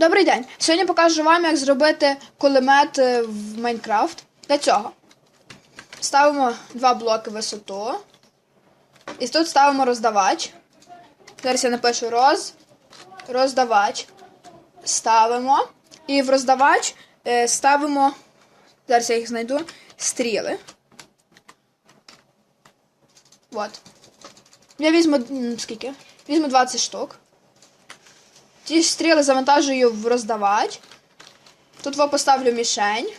Добрий день! Сьогодні покажу вам, як зробити кулемет е, в Майнкрафт. Для цього ставимо два блоки висоту. І тут ставимо роздавач. Зараз я напишу роз, роздавач. Ставимо. І в роздавач е, ставимо. Зараз я їх знайду. Стріли. От. Я візьму скільки? Візьму 20 штук. Ті стріли завантажую в роздавач. Тут я поставлю мішень.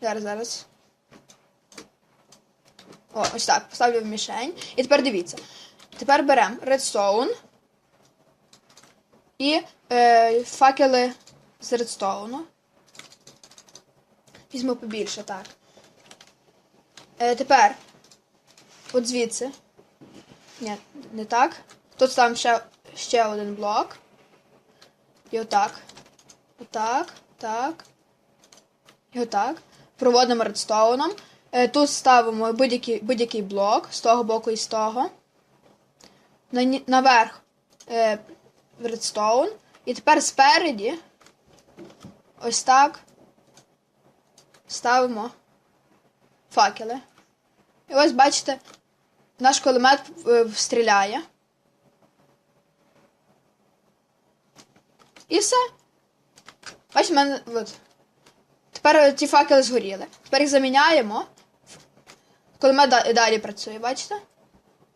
Зараз, зараз. О, ось так, поставлю в мішень. І тепер дивіться. Тепер беремо редстоун і е, факели з редстоуну. Візьму побільше, так. Е, тепер, от звідси. Ні, не так. Тут ставимо ще, ще один блок. І отак. Отак, так. І отак. Проводимо редстоуном. Е, Тут ставимо будь-який будь-який блок з того боку і з того. Наверх е, редстоун. І тепер спереді ось так ставимо факели. І ось бачите, наш кулемет е, стріляє. І все. Бачите, в мене. От. Тепер ті факели згоріли. Тепер їх заміняємо. Кулемет да- далі працює, бачите?